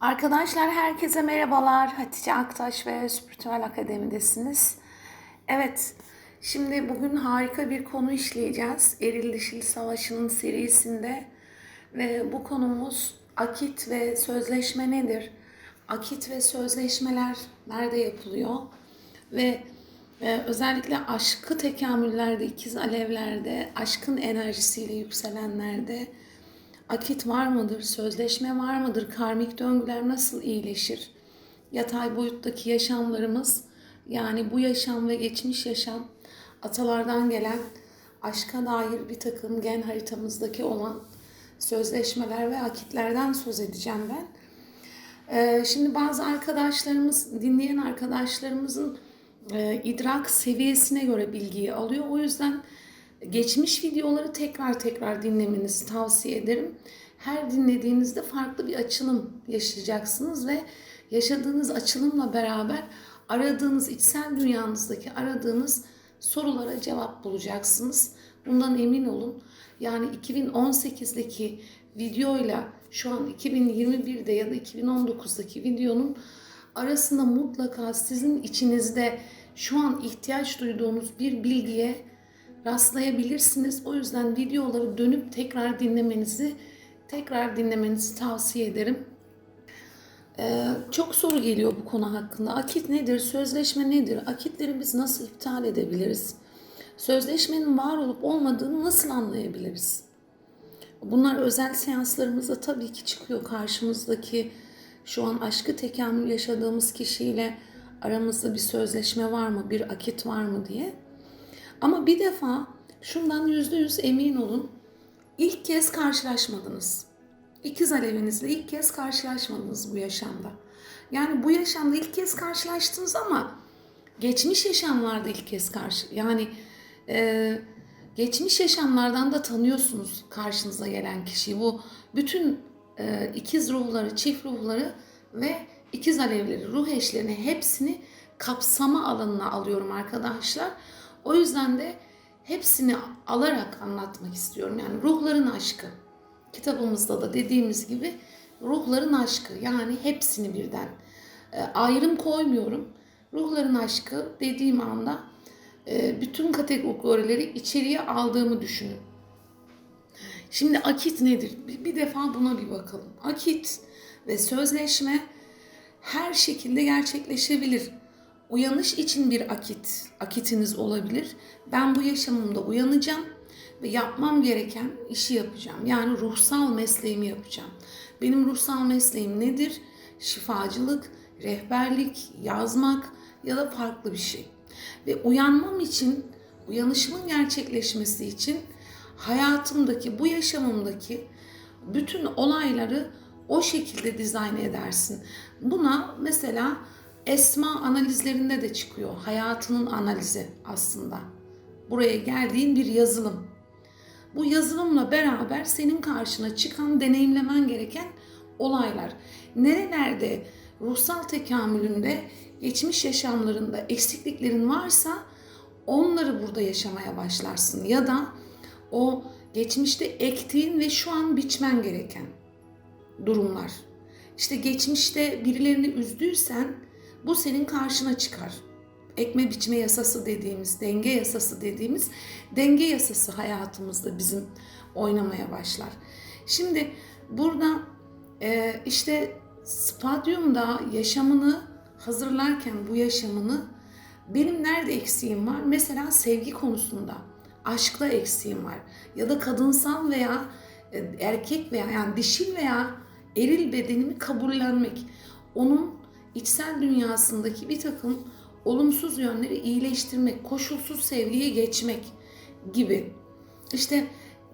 Arkadaşlar herkese merhabalar. Hatice Aktaş ve Spiritüel Akademi'desiniz. Evet, şimdi bugün harika bir konu işleyeceğiz. Eril Dişil Savaşı'nın serisinde. Ve bu konumuz akit ve sözleşme nedir? Akit ve sözleşmeler nerede yapılıyor? Ve e, özellikle aşkı tekamüllerde, ikiz alevlerde, aşkın enerjisiyle yükselenlerde akit var mıdır? Sözleşme var mıdır? Karmik döngüler nasıl iyileşir? Yatay boyuttaki yaşamlarımız yani bu yaşam ve geçmiş yaşam atalardan gelen aşka dair bir takım gen haritamızdaki olan sözleşmeler ve akitlerden söz edeceğim ben. Ee, şimdi bazı arkadaşlarımız, dinleyen arkadaşlarımızın e, idrak seviyesine göre bilgiyi alıyor. O yüzden geçmiş videoları tekrar tekrar dinlemenizi tavsiye ederim. Her dinlediğinizde farklı bir açılım yaşayacaksınız ve yaşadığınız açılımla beraber aradığınız içsel dünyanızdaki aradığınız sorulara cevap bulacaksınız. Bundan emin olun. Yani 2018'deki videoyla şu an 2021'de ya da 2019'daki videonun arasında mutlaka sizin içinizde şu an ihtiyaç duyduğunuz bir bilgiye rastlayabilirsiniz. O yüzden videoları dönüp tekrar dinlemenizi tekrar dinlemenizi tavsiye ederim. Ee, çok soru geliyor bu konu hakkında. Akit nedir? Sözleşme nedir? Akitleri biz nasıl iptal edebiliriz? Sözleşmenin var olup olmadığını nasıl anlayabiliriz? Bunlar özel seanslarımızda tabii ki çıkıyor karşımızdaki şu an aşkı tekamül yaşadığımız kişiyle aramızda bir sözleşme var mı, bir akit var mı diye. Ama bir defa şundan yüzde yüz emin olun. İlk kez karşılaşmadınız. İkiz alevinizle ilk kez karşılaşmadınız bu yaşamda. Yani bu yaşamda ilk kez karşılaştınız ama geçmiş yaşamlarda ilk kez karşı yani e, geçmiş yaşamlardan da tanıyorsunuz karşınıza gelen kişiyi. Bu bütün e, ikiz ruhları, çift ruhları ve ikiz alevleri, ruh eşlerini hepsini kapsama alanına alıyorum arkadaşlar. O yüzden de hepsini alarak anlatmak istiyorum. Yani ruhların aşkı. Kitabımızda da dediğimiz gibi ruhların aşkı. Yani hepsini birden. E, ayrım koymuyorum. Ruhların aşkı dediğim anda e, bütün kategorileri içeriye aldığımı düşünün. Şimdi akit nedir? Bir, bir defa buna bir bakalım. Akit ve sözleşme her şekilde gerçekleşebilir. Uyanış için bir akit, akitiniz olabilir. Ben bu yaşamımda uyanacağım ve yapmam gereken işi yapacağım. Yani ruhsal mesleğimi yapacağım. Benim ruhsal mesleğim nedir? Şifacılık, rehberlik, yazmak ya da farklı bir şey. Ve uyanmam için, uyanışımın gerçekleşmesi için hayatımdaki, bu yaşamımdaki bütün olayları o şekilde dizayn edersin. Buna mesela esma analizlerinde de çıkıyor. Hayatının analizi aslında. Buraya geldiğin bir yazılım. Bu yazılımla beraber senin karşına çıkan, deneyimlemen gereken olaylar. Nerelerde ruhsal tekamülünde, geçmiş yaşamlarında eksikliklerin varsa onları burada yaşamaya başlarsın. Ya da o geçmişte ektiğin ve şu an biçmen gereken durumlar. İşte geçmişte birilerini üzdüysen bu senin karşına çıkar. Ekme biçme yasası dediğimiz, denge yasası dediğimiz denge yasası hayatımızda bizim oynamaya başlar. Şimdi burada e, işte spadyumda yaşamını hazırlarken bu yaşamını benim nerede eksiğim var? Mesela sevgi konusunda, aşkla eksiğim var. Ya da kadınsal veya e, erkek veya yani dişil veya eril bedenimi kabullenmek. Onun içsel dünyasındaki bir takım olumsuz yönleri iyileştirmek, koşulsuz sevgiye geçmek gibi. İşte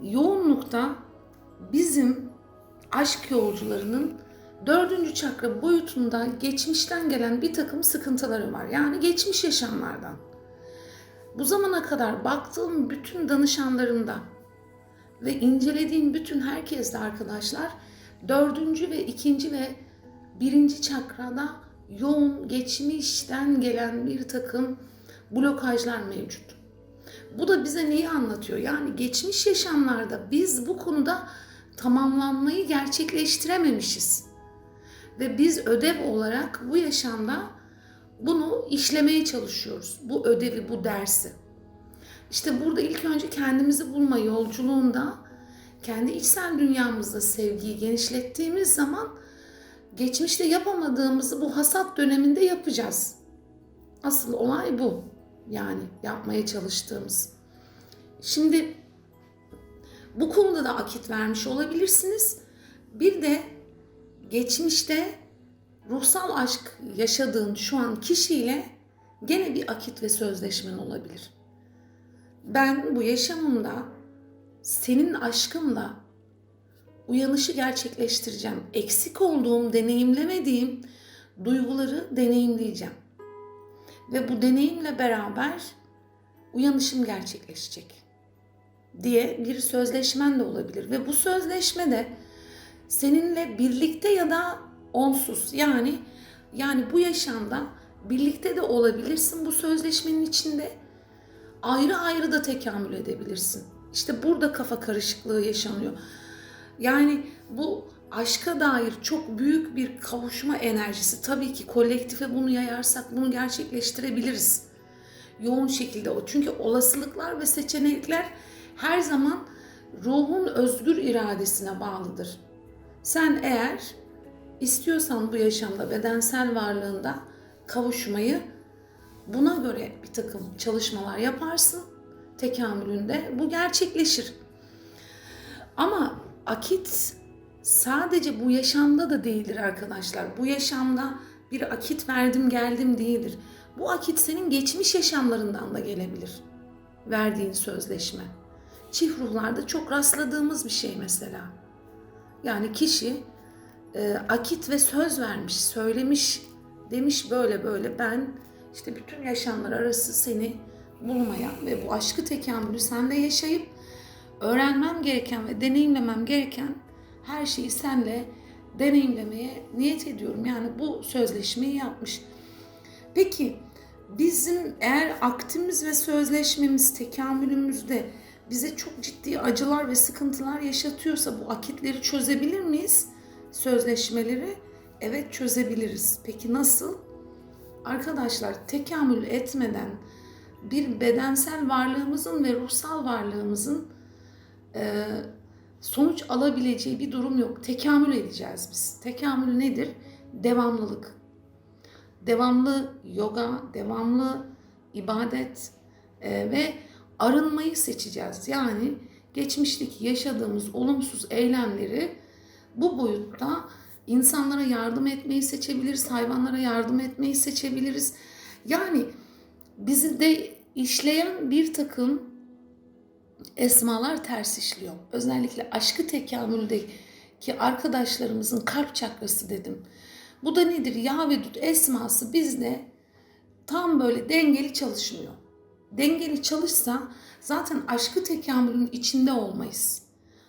yoğunlukta bizim aşk yolcularının dördüncü çakra boyutunda geçmişten gelen bir takım sıkıntıları var. Yani geçmiş yaşamlardan. Bu zamana kadar baktığım bütün danışanlarımda ve incelediğim bütün herkeste arkadaşlar dördüncü ve ikinci ve birinci çakrada yoğun geçmişten gelen bir takım blokajlar mevcut. Bu da bize neyi anlatıyor? Yani geçmiş yaşamlarda biz bu konuda tamamlanmayı gerçekleştirememişiz. Ve biz ödev olarak bu yaşamda bunu işlemeye çalışıyoruz. Bu ödevi, bu dersi. İşte burada ilk önce kendimizi bulma yolculuğunda kendi içsel dünyamızda sevgiyi genişlettiğimiz zaman geçmişte yapamadığımızı bu hasat döneminde yapacağız. Asıl olay bu. Yani yapmaya çalıştığımız. Şimdi bu konuda da akit vermiş olabilirsiniz. Bir de geçmişte ruhsal aşk yaşadığın şu an kişiyle gene bir akit ve sözleşmen olabilir. Ben bu yaşamımda senin aşkınla uyanışı gerçekleştireceğim. Eksik olduğum, deneyimlemediğim duyguları deneyimleyeceğim. Ve bu deneyimle beraber uyanışım gerçekleşecek diye bir sözleşmen de olabilir. Ve bu sözleşme de seninle birlikte ya da onsuz yani yani bu yaşamda birlikte de olabilirsin bu sözleşmenin içinde. Ayrı ayrı da tekamül edebilirsin. İşte burada kafa karışıklığı yaşanıyor. Yani bu aşka dair çok büyük bir kavuşma enerjisi. Tabii ki kolektife bunu yayarsak bunu gerçekleştirebiliriz. Yoğun şekilde o. Çünkü olasılıklar ve seçenekler her zaman ruhun özgür iradesine bağlıdır. Sen eğer istiyorsan bu yaşamda bedensel varlığında kavuşmayı buna göre bir takım çalışmalar yaparsın tekamülünde bu gerçekleşir. Ama akit sadece bu yaşamda da değildir arkadaşlar. Bu yaşamda bir akit verdim geldim değildir. Bu akit senin geçmiş yaşamlarından da gelebilir. Verdiğin sözleşme. Çift ruhlarda çok rastladığımız bir şey mesela. Yani kişi e, akit ve söz vermiş, söylemiş, demiş böyle böyle ben işte bütün yaşamlar arası seni bulmaya ve bu aşkı tekamülü sende yaşayıp öğrenmem gereken ve deneyimlemem gereken her şeyi senle deneyimlemeye niyet ediyorum. Yani bu sözleşmeyi yapmış. Peki bizim eğer aktimiz ve sözleşmemiz tekamülümüzde bize çok ciddi acılar ve sıkıntılar yaşatıyorsa bu akitleri çözebilir miyiz? Sözleşmeleri evet çözebiliriz. Peki nasıl? Arkadaşlar tekamül etmeden bir bedensel varlığımızın ve ruhsal varlığımızın e, sonuç alabileceği bir durum yok. Tekamül edeceğiz biz. Tekamül nedir? Devamlılık. Devamlı yoga, devamlı ibadet e, ve arınmayı seçeceğiz. Yani geçmişteki yaşadığımız olumsuz eylemleri bu boyutta insanlara yardım etmeyi seçebiliriz, hayvanlara yardım etmeyi seçebiliriz. Yani bizi de işleyen bir takım esmalar ters işliyor. Özellikle aşkı tekamüldeki arkadaşlarımızın kalp çakrası dedim. Bu da nedir? Ya ve Dut esması bizde tam böyle dengeli çalışmıyor. Dengeli çalışsa zaten aşkı tekamülün içinde olmayız.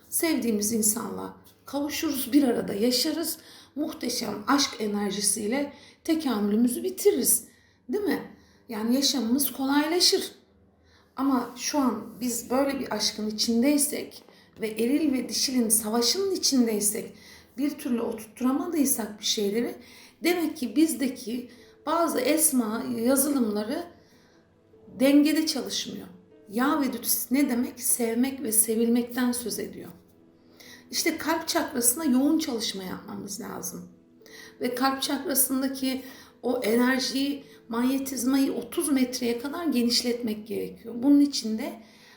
Sevdiğimiz insanla kavuşuruz, bir arada yaşarız. Muhteşem aşk enerjisiyle tekamülümüzü bitiririz. Değil mi? Yani yaşamımız kolaylaşır. Ama şu an biz böyle bir aşkın içindeysek ve eril ve dişilin savaşının içindeysek bir türlü oturtturamadıysak bir şeyleri demek ki bizdeki bazı esma yazılımları dengede çalışmıyor. Ya ve dütüs ne demek? Sevmek ve sevilmekten söz ediyor. İşte kalp çakrasına yoğun çalışma yapmamız lazım. Ve kalp çakrasındaki o enerjiyi, manyetizmayı 30 metreye kadar genişletmek gerekiyor. Bunun için de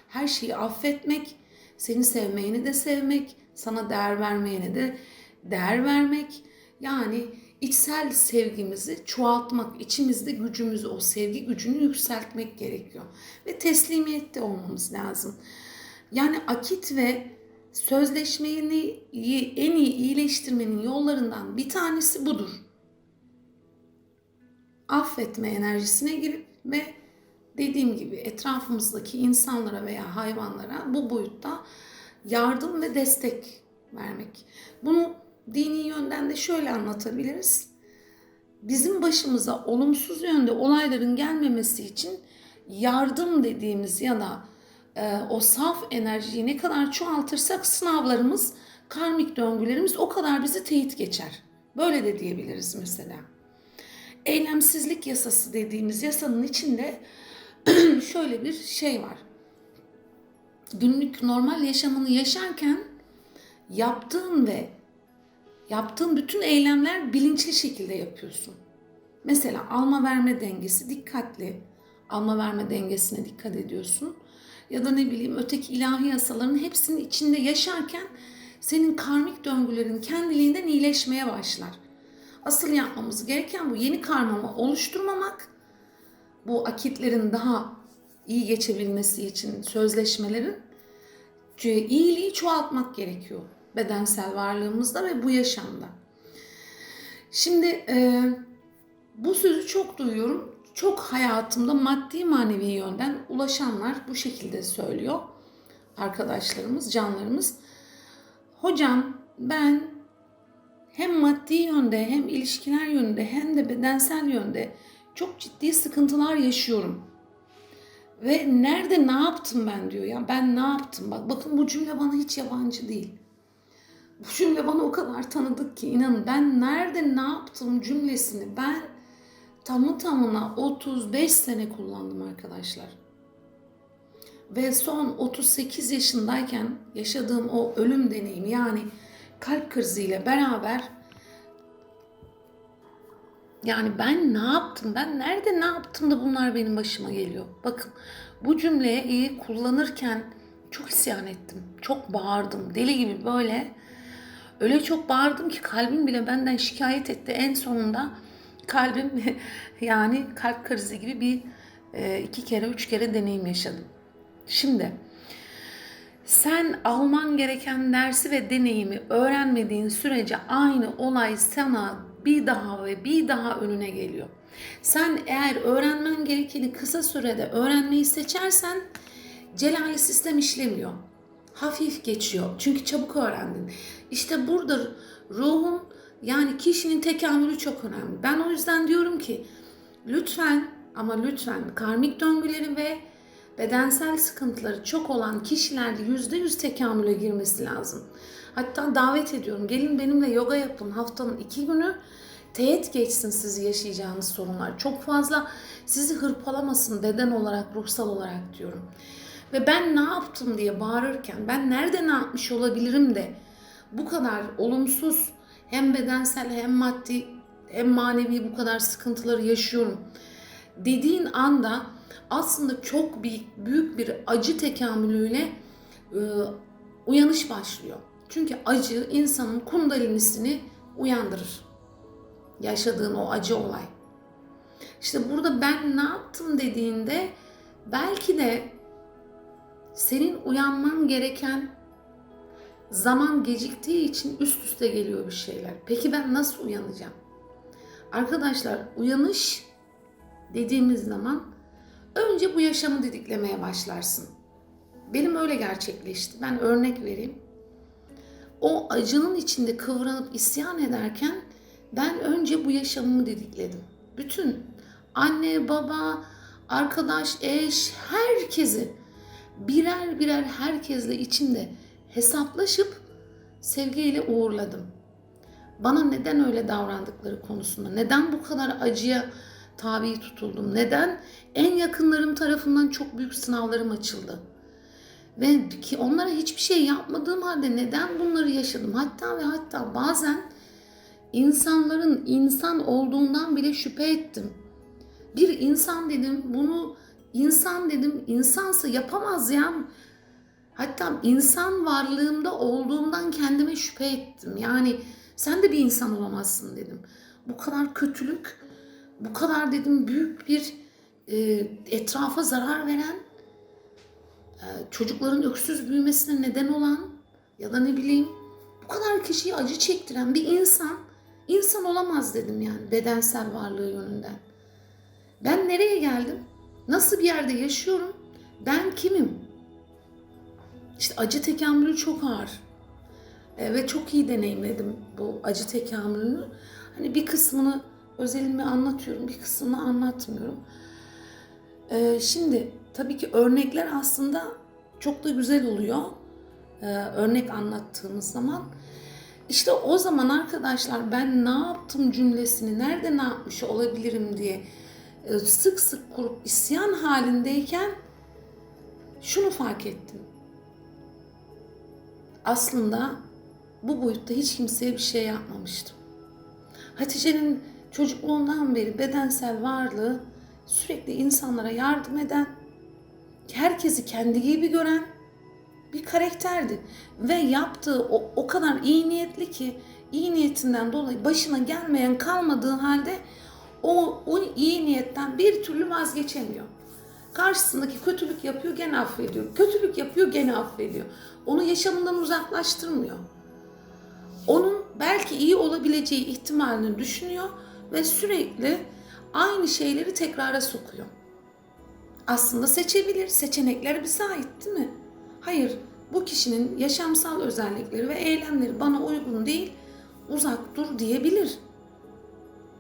her şeyi affetmek, seni sevmeyeni de sevmek, sana değer vermeyene de değer vermek. Yani içsel sevgimizi çoğaltmak, içimizde gücümüzü, o sevgi gücünü yükseltmek gerekiyor. Ve teslimiyette olmamız lazım. Yani akit ve sözleşmeyi en iyi iyileştirmenin yollarından bir tanesi budur. Affetme enerjisine girip ve dediğim gibi etrafımızdaki insanlara veya hayvanlara bu boyutta yardım ve destek vermek. Bunu dini yönden de şöyle anlatabiliriz. Bizim başımıza olumsuz yönde olayların gelmemesi için yardım dediğimiz ya da e, o saf enerjiyi ne kadar çoğaltırsak sınavlarımız, karmik döngülerimiz o kadar bizi teyit geçer. Böyle de diyebiliriz mesela. Eylemsizlik yasası dediğimiz yasanın içinde şöyle bir şey var. Günlük normal yaşamını yaşarken yaptığın ve yaptığın bütün eylemler bilinçli şekilde yapıyorsun. Mesela alma verme dengesi dikkatli. Alma verme dengesine dikkat ediyorsun. Ya da ne bileyim öteki ilahi yasaların hepsinin içinde yaşarken senin karmik döngülerin kendiliğinden iyileşmeye başlar. Asıl yapmamız gereken bu yeni karmamı oluşturmamak. Bu akitlerin daha iyi geçebilmesi için sözleşmelerin iyiliği çoğaltmak gerekiyor bedensel varlığımızda ve bu yaşamda. Şimdi e, bu sözü çok duyuyorum. Çok hayatımda maddi manevi yönden ulaşanlar bu şekilde söylüyor. Arkadaşlarımız, canlarımız. Hocam ben hem maddi yönde hem ilişkiler yönünde hem de bedensel yönde çok ciddi sıkıntılar yaşıyorum. Ve nerede ne yaptım ben diyor ya ben ne yaptım bak bakın bu cümle bana hiç yabancı değil. Bu cümle bana o kadar tanıdık ki inanın ben nerede ne yaptım cümlesini ben tamı tamına 35 sene kullandım arkadaşlar. Ve son 38 yaşındayken yaşadığım o ölüm deneyimi yani kalp kriziyle beraber yani ben ne yaptım? Ben nerede ne yaptım da bunlar benim başıma geliyor? Bakın bu cümleye iyi kullanırken çok isyan ettim. Çok bağırdım. Deli gibi böyle. Öyle çok bağırdım ki kalbim bile benden şikayet etti. En sonunda kalbim yani kalp krizi gibi bir e, iki kere üç kere deneyim yaşadım. Şimdi sen alman gereken dersi ve deneyimi öğrenmediğin sürece aynı olay sana bir daha ve bir daha önüne geliyor. Sen eğer öğrenmen gerekeni kısa sürede öğrenmeyi seçersen celali sistem işlemiyor. Hafif geçiyor. Çünkü çabuk öğrendin. İşte burada ruhun yani kişinin tekamülü çok önemli. Ben o yüzden diyorum ki lütfen ama lütfen karmik döngüleri ve bedensel sıkıntıları çok olan kişilerde yüzde yüz tekamüle girmesi lazım. Hatta davet ediyorum. Gelin benimle yoga yapın haftanın iki günü. Teğet geçsin sizi yaşayacağınız sorunlar. Çok fazla sizi hırpalamasın beden olarak, ruhsal olarak diyorum. Ve ben ne yaptım diye bağırırken ben nerede ne yapmış olabilirim de bu kadar olumsuz hem bedensel hem maddi hem manevi bu kadar sıkıntıları yaşıyorum dediğin anda aslında çok büyük, büyük bir acı tekamülüyle e, uyanış başlıyor. Çünkü acı insanın kundalinisini uyandırır. Yaşadığın o acı olay. İşte burada ben ne yaptım dediğinde belki de senin uyanman gereken zaman geciktiği için üst üste geliyor bir şeyler. Peki ben nasıl uyanacağım? Arkadaşlar uyanış dediğimiz zaman önce bu yaşamı didiklemeye başlarsın. Benim öyle gerçekleşti. Ben örnek vereyim. O acının içinde kıvranıp isyan ederken ben önce bu yaşamımı didikledim. Bütün anne, baba, arkadaş, eş, herkesi birer birer herkesle içinde hesaplaşıp sevgiyle uğurladım. Bana neden öyle davrandıkları konusunda, neden bu kadar acıya tabi tutuldum, neden en yakınlarım tarafından çok büyük sınavlarım açıldı. Ve ki onlara hiçbir şey yapmadığım halde neden bunları yaşadım? Hatta ve hatta bazen insanların insan olduğundan bile şüphe ettim. Bir insan dedim bunu insan dedim insansa yapamaz ya. Hatta insan varlığımda olduğumdan kendime şüphe ettim. Yani sen de bir insan olamazsın dedim. Bu kadar kötülük, bu kadar dedim büyük bir e, etrafa zarar veren, e, çocukların öksüz büyümesine neden olan ya da ne bileyim bu kadar kişiyi acı çektiren bir insan insan olamaz dedim yani bedensel varlığı yönünden. Ben nereye geldim? Nasıl bir yerde yaşıyorum? Ben kimim? İşte acı tekamülü çok ağır. E, ve çok iyi deneyimledim bu acı tekamülünü. Hani bir kısmını özelimi anlatıyorum, bir kısmını anlatmıyorum. E, şimdi tabii ki örnekler aslında çok da güzel oluyor. E, örnek anlattığımız zaman. İşte o zaman arkadaşlar ben ne yaptım cümlesini nerede ne yapmış olabilirim diye e, sık sık kurup isyan halindeyken şunu fark ettim. Aslında bu boyutta hiç kimseye bir şey yapmamıştım. Hatice'nin çocukluğundan beri bedensel varlığı sürekli insanlara yardım eden, herkesi kendi gibi gören bir karakterdi. Ve yaptığı o, o kadar iyi niyetli ki iyi niyetinden dolayı başına gelmeyen kalmadığı halde o, o iyi niyetten bir türlü vazgeçemiyor. Karşısındaki kötülük yapıyor gene affediyor. Kötülük yapıyor gene affediyor. Onu yaşamından uzaklaştırmıyor. Onun belki iyi olabileceği ihtimalini düşünüyor ve sürekli aynı şeyleri tekrara sokuyor. Aslında seçebilir. Seçenekler bize ait değil mi? Hayır, bu kişinin yaşamsal özellikleri ve eylemleri bana uygun değil, uzak dur diyebilir.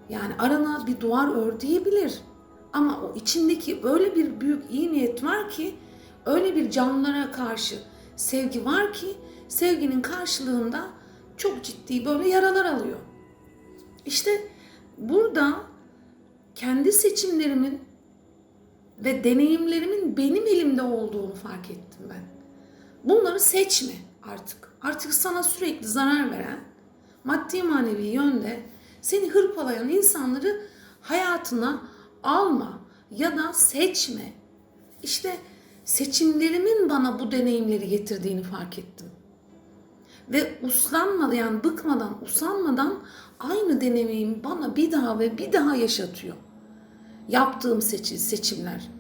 Yani arana bir duvar ör diyebilir. Ama o içindeki öyle bir büyük iyi niyet var ki, öyle bir canlılara karşı sevgi var ki, sevginin karşılığında çok ciddi böyle yaralar alıyor. İşte burada kendi seçimlerimin ve deneyimlerimin benim elimde olduğunu fark ettim ben. Bunları seçme artık. Artık sana sürekli zarar veren, maddi manevi yönde seni hırpalayan insanları hayatına alma ya da seçme. İşte seçimlerimin bana bu deneyimleri getirdiğini fark ettim. Ve uslanmadan, yani bıkmadan, usanmadan aynı deneyimi bana bir daha ve bir daha yaşatıyor. Yaptığım seçim, seçimler.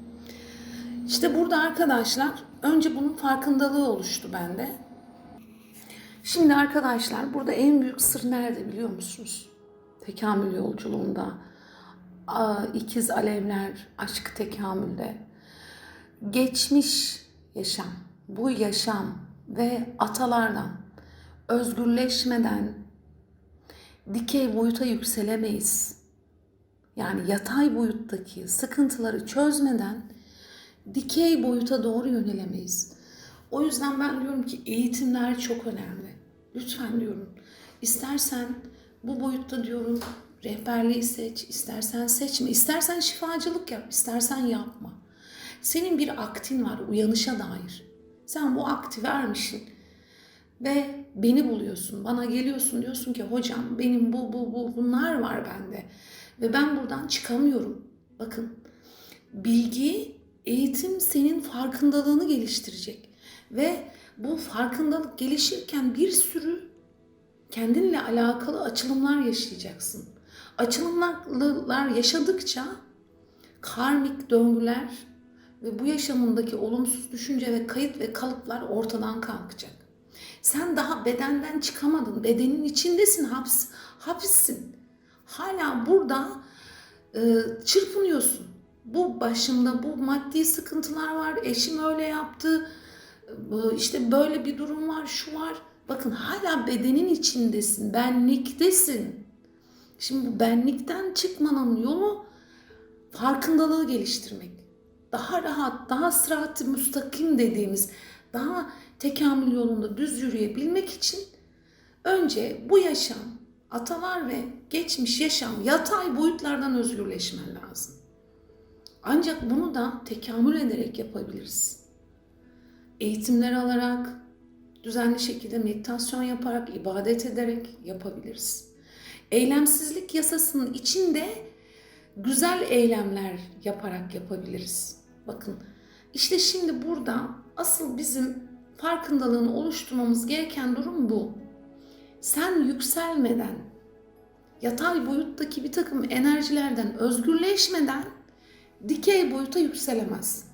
İşte burada arkadaşlar önce bunun farkındalığı oluştu bende. Şimdi arkadaşlar burada en büyük sır nerede biliyor musunuz? Tekamül yolculuğunda, ikiz alevler, aşk tekamülde, geçmiş yaşam, bu yaşam ve atalardan özgürleşmeden dikey boyuta yükselemeyiz. Yani yatay boyuttaki sıkıntıları çözmeden dikey boyuta doğru yönelemeyiz. O yüzden ben diyorum ki eğitimler çok önemli. Lütfen diyorum. İstersen bu boyutta diyorum rehberliği seç, istersen seçme, istersen şifacılık yap, istersen yapma. Senin bir aktin var uyanışa dair. Sen bu akti vermişsin ve beni buluyorsun, bana geliyorsun diyorsun ki hocam benim bu bu bu bunlar var bende ve ben buradan çıkamıyorum. Bakın bilgi, eğitim senin farkındalığını geliştirecek ve bu farkındalık gelişirken bir sürü kendinle alakalı açılımlar yaşayacaksın. Açılımlar yaşadıkça karmik döngüler ve bu yaşamındaki olumsuz düşünce ve kayıt ve kalıplar ortadan kalkacak. Sen daha bedenden çıkamadın. Bedenin içindesin, haps, hapissin. Hala burada e, çırpınıyorsun. Bu başımda bu maddi sıkıntılar var. Eşim öyle yaptı. E, işte böyle bir durum var, şu var. Bakın hala bedenin içindesin, benliktesin. Şimdi bu benlikten çıkmanın yolu farkındalığı geliştirmek. Daha rahat, daha sırat-ı müstakim dediğimiz, daha tekamül yolunda düz yürüyebilmek için önce bu yaşam, atalar ve geçmiş yaşam yatay boyutlardan özgürleşmen lazım. Ancak bunu da tekamül ederek yapabiliriz. Eğitimler alarak, düzenli şekilde meditasyon yaparak, ibadet ederek yapabiliriz. Eylemsizlik yasasının içinde güzel eylemler yaparak yapabiliriz. Bakın işte şimdi burada asıl bizim farkındalığını oluşturmamız gereken durum bu. Sen yükselmeden, yatay boyuttaki bir takım enerjilerden özgürleşmeden dikey boyuta yükselemezsin.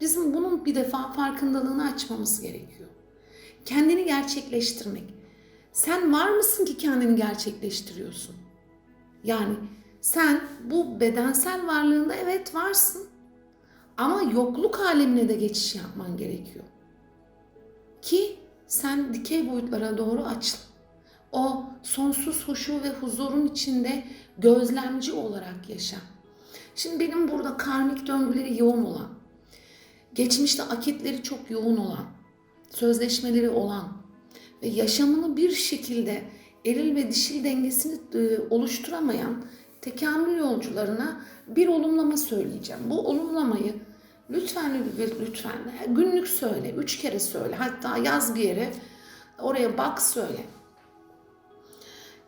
Bizim bunun bir defa farkındalığını açmamız gerekiyor. Kendini gerçekleştirmek. Sen var mısın ki kendini gerçekleştiriyorsun? Yani sen bu bedensel varlığında evet varsın. Ama yokluk alemine de geçiş yapman gerekiyor. Ki sen dikey boyutlara doğru açıl. O sonsuz huşu ve huzurun içinde gözlemci olarak yaşa. Şimdi benim burada karmik döngüleri yoğun olan, geçmişte akitleri çok yoğun olan, sözleşmeleri olan ve yaşamını bir şekilde eril ve dişil dengesini e, oluşturamayan tekamül yolcularına bir olumlama söyleyeceğim. Bu olumlamayı lütfen lütfen günlük söyle, üç kere söyle. Hatta yaz bir yere oraya bak söyle.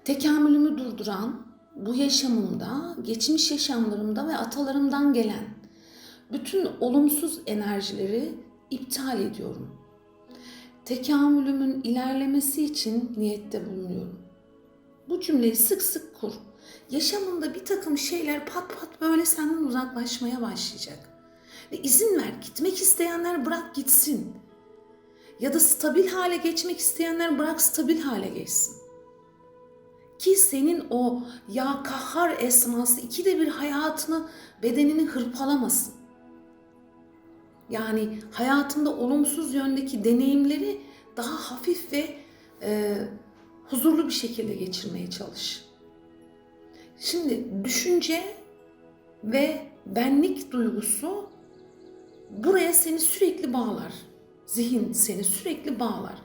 Tekamülümü durduran bu yaşamımda, geçmiş yaşamlarımda ve atalarımdan gelen bütün olumsuz enerjileri iptal ediyorum. Tekamülümün ilerlemesi için niyette bulunuyorum. Bu cümleyi sık sık kur. Yaşamında bir takım şeyler pat pat böyle senden uzaklaşmaya başlayacak. Ve izin ver, gitmek isteyenler bırak gitsin. Ya da stabil hale geçmek isteyenler bırak stabil hale geçsin. Ki senin o ya kahhar esması ikide bir hayatını, bedenini hırpalamasın. Yani hayatında olumsuz yöndeki deneyimleri daha hafif ve e, huzurlu bir şekilde geçirmeye çalış. Şimdi düşünce ve benlik duygusu buraya seni sürekli bağlar. Zihin seni sürekli bağlar.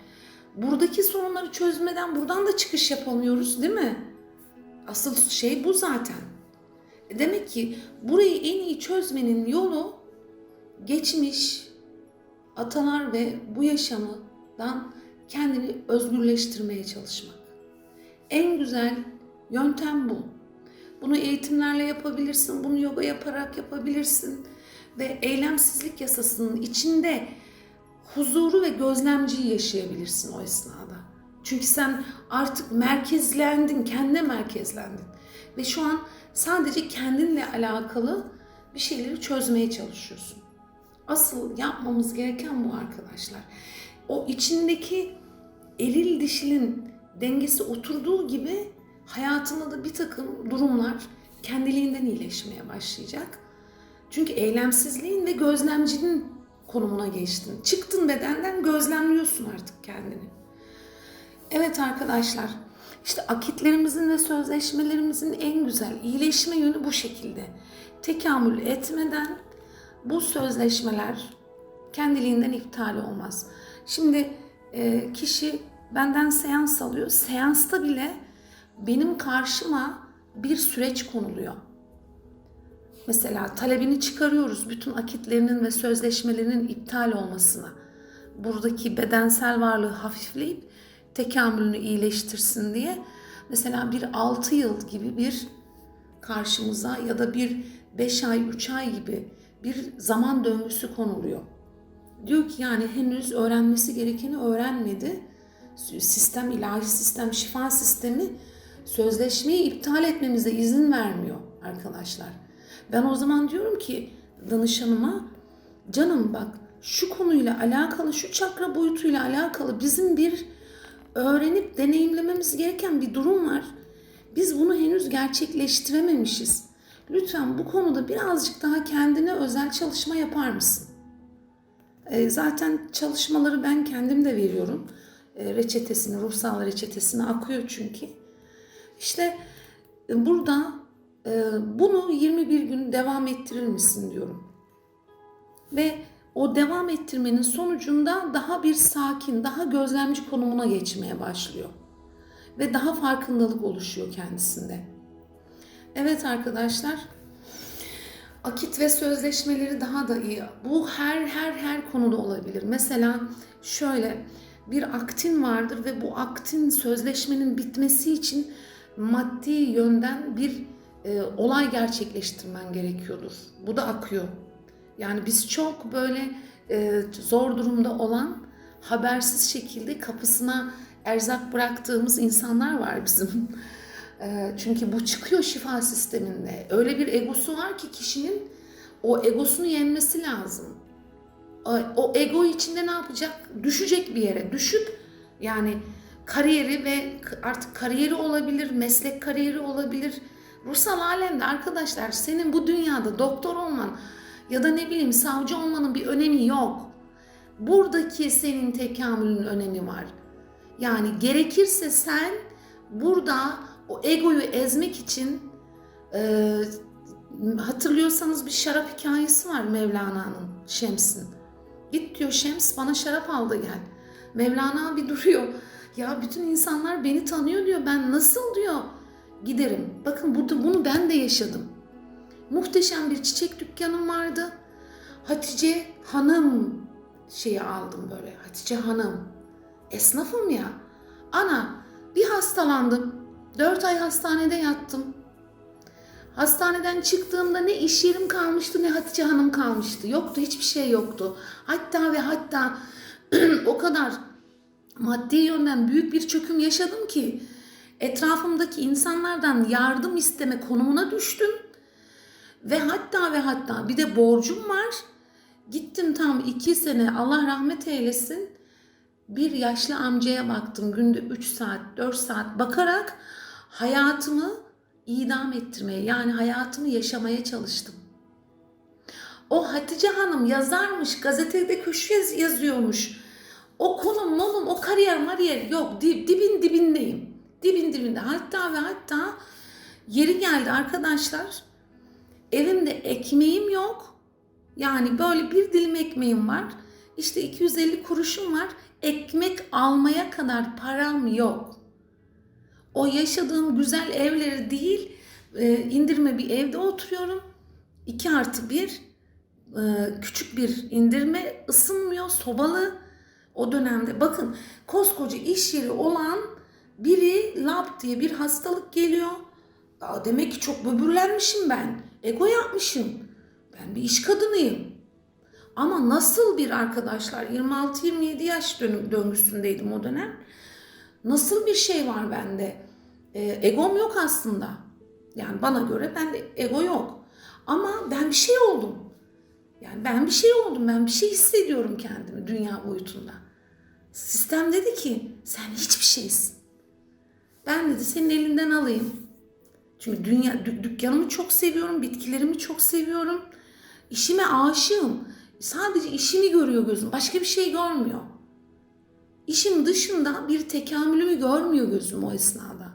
Buradaki sorunları çözmeden buradan da çıkış yapamıyoruz değil mi? Asıl şey bu zaten. E demek ki burayı en iyi çözmenin yolu geçmiş atalar ve bu yaşamdan kendini özgürleştirmeye çalışmak. En güzel yöntem bu. Bunu eğitimlerle yapabilirsin, bunu yoga yaparak yapabilirsin ve eylemsizlik yasasının içinde huzuru ve gözlemciyi yaşayabilirsin o esnada. Çünkü sen artık merkezlendin, kendine merkezlendin. Ve şu an sadece kendinle alakalı bir şeyleri çözmeye çalışıyorsun. Asıl yapmamız gereken bu arkadaşlar. O içindeki eril dişilin dengesi oturduğu gibi hayatında da bir takım durumlar kendiliğinden iyileşmeye başlayacak. Çünkü eylemsizliğin ve gözlemcinin konumuna geçtin. Çıktın bedenden gözlemliyorsun artık kendini. Evet arkadaşlar, işte akitlerimizin ve sözleşmelerimizin en güzel iyileşme yönü bu şekilde. Tekamül etmeden bu sözleşmeler kendiliğinden iptal olmaz. Şimdi e, kişi benden seans alıyor. Seansta bile benim karşıma bir süreç konuluyor. Mesela talebini çıkarıyoruz bütün akitlerinin ve sözleşmelerinin iptal olmasına. Buradaki bedensel varlığı hafifleyip tekamülünü iyileştirsin diye mesela bir 6 yıl gibi bir karşımıza ya da bir 5 ay 3 ay gibi bir zaman döngüsü konuluyor. Diyor ki yani henüz öğrenmesi gerekeni öğrenmedi. Sistem, ilahi sistem, şifa sistemi sözleşmeyi iptal etmemize izin vermiyor arkadaşlar. Ben o zaman diyorum ki danışanıma canım bak şu konuyla alakalı, şu çakra boyutuyla alakalı bizim bir öğrenip deneyimlememiz gereken bir durum var. Biz bunu henüz gerçekleştirememişiz. Lütfen bu konuda birazcık daha kendine özel çalışma yapar mısın? E, zaten çalışmaları ben kendim de veriyorum. E, reçetesini, ruhsal reçetesini akıyor çünkü. İşte e, burada e, bunu 21 gün devam ettirir misin diyorum. Ve o devam ettirmenin sonucunda daha bir sakin, daha gözlemci konumuna geçmeye başlıyor. Ve daha farkındalık oluşuyor kendisinde. Evet arkadaşlar, akit ve sözleşmeleri daha da iyi. Bu her her her konuda olabilir. Mesela şöyle bir aktin vardır ve bu aktin sözleşmenin bitmesi için maddi yönden bir e, olay gerçekleştirmen gerekiyordur. Bu da akıyor. Yani biz çok böyle e, zor durumda olan habersiz şekilde kapısına erzak bıraktığımız insanlar var bizim. E, çünkü bu çıkıyor şifa sisteminde. Öyle bir egosu var ki kişinin o egosunu yenmesi lazım. O, o ego içinde ne yapacak? Düşecek bir yere. Düşüp yani kariyeri ve artık kariyeri olabilir, meslek kariyeri olabilir. Ruhsal alemde arkadaşlar senin bu dünyada doktor olman ya da ne bileyim savcı olmanın bir önemi yok. Buradaki senin tekamülün önemi var. Yani gerekirse sen burada o egoyu ezmek için e, hatırlıyorsanız bir şarap hikayesi var Mevlana'nın, Şems'in. Git diyor Şems bana şarap aldı gel. Mevlana bir duruyor. Ya bütün insanlar beni tanıyor diyor. Ben nasıl diyor giderim. Bakın burada bunu ben de yaşadım. Muhteşem bir çiçek dükkanım vardı. Hatice Hanım şeyi aldım böyle. Hatice Hanım. Esnafım ya. Ana bir hastalandım. Dört ay hastanede yattım. Hastaneden çıktığımda ne iş yerim kalmıştı ne Hatice Hanım kalmıştı. Yoktu hiçbir şey yoktu. Hatta ve hatta o kadar maddi yönden büyük bir çöküm yaşadım ki etrafımdaki insanlardan yardım isteme konumuna düştüm. Ve hatta ve hatta bir de borcum var. Gittim tam iki sene Allah rahmet eylesin. Bir yaşlı amcaya baktım günde 3 saat 4 saat bakarak hayatımı idam ettirmeye yani hayatımı yaşamaya çalıştım. O Hatice Hanım yazarmış, gazetede köşe yaz- yazıyormuş. O konum, monum, o kariyer, mariyer yok. Dib, dibin dibindeyim. Dibin dibinde. Hatta ve hatta yeri geldi arkadaşlar. Evimde ekmeğim yok. Yani böyle bir dilim ekmeğim var. İşte 250 kuruşum var. Ekmek almaya kadar param yok. O yaşadığım güzel evleri değil, e, indirme bir evde oturuyorum. 2 artı 1 e, küçük bir indirme ısınmıyor, sobalı. O dönemde bakın koskoca iş yeri olan biri lab diye bir hastalık geliyor. Aa, demek ki çok böbürlenmişim ben. Ego yapmışım. Ben bir iş kadınıyım. Ama nasıl bir arkadaşlar 26-27 yaş dönüm, döngüsündeydim o dönem. Nasıl bir şey var bende? Ee, egom yok aslında. Yani bana göre bende ego yok. Ama ben bir şey oldum. Yani ben bir şey oldum. Ben bir şey hissediyorum kendimi dünya boyutunda. Sistem dedi ki sen hiçbir şeysin. Ben dedi senin elinden alayım. Çünkü dünya dük- dükkanımı çok seviyorum, bitkilerimi çok seviyorum. İşime aşığım. Sadece işimi görüyor gözüm. Başka bir şey görmüyor. İşim dışında bir tekamülümü görmüyor gözüm o esnada.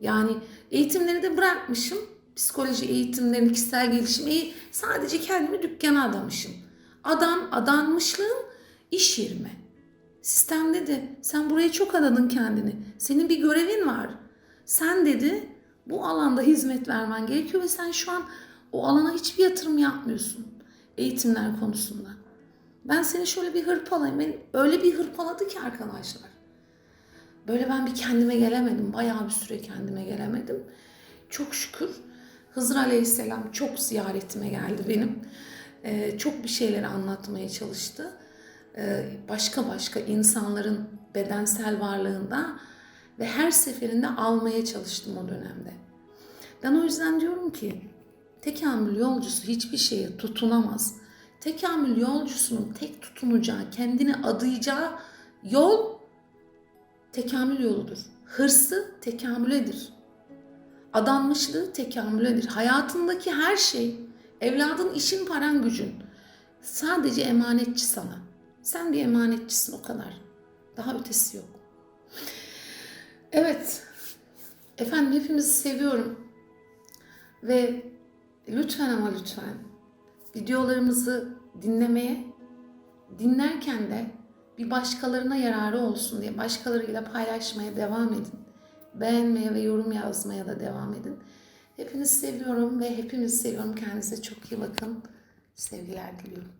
Yani eğitimleri de bırakmışım. Psikoloji eğitimlerini, kişisel gelişim, eği- sadece kendimi dükkana adamışım. Adan, adanmışlığım iş yerime. Sistem dedi, sen buraya çok adadın kendini. Senin bir görevin var. Sen dedi, bu alanda hizmet vermen gerekiyor ve sen şu an o alana hiçbir yatırım yapmıyorsun. Eğitimler konusunda. Ben seni şöyle bir hırpalayayım. Beni öyle bir hırpaladı ki arkadaşlar. Böyle ben bir kendime gelemedim. Bayağı bir süre kendime gelemedim. Çok şükür Hızır Aleyhisselam çok ziyaretime geldi benim. Ee, çok bir şeyleri anlatmaya çalıştı. Ee, başka başka insanların bedensel varlığında ve her seferinde almaya çalıştım o dönemde. Ben o yüzden diyorum ki tekamül yolcusu hiçbir şeye tutunamaz. Tekamül yolcusunun tek tutunacağı, kendini adayacağı yol tekamül yoludur. Hırsı tekamüledir. Adanmışlığı tekamüledir. Hayatındaki her şey, evladın işin paran gücün sadece emanetçi sana. Sen bir emanetçisin o kadar. Daha ötesi yok. Evet. Efendim hepimizi seviyorum. Ve lütfen ama lütfen videolarımızı dinlemeye, dinlerken de bir başkalarına yararı olsun diye başkalarıyla paylaşmaya devam edin. Beğenmeye ve yorum yazmaya da devam edin. Hepinizi seviyorum ve hepinizi seviyorum. Kendinize çok iyi bakın. Sevgiler diliyorum.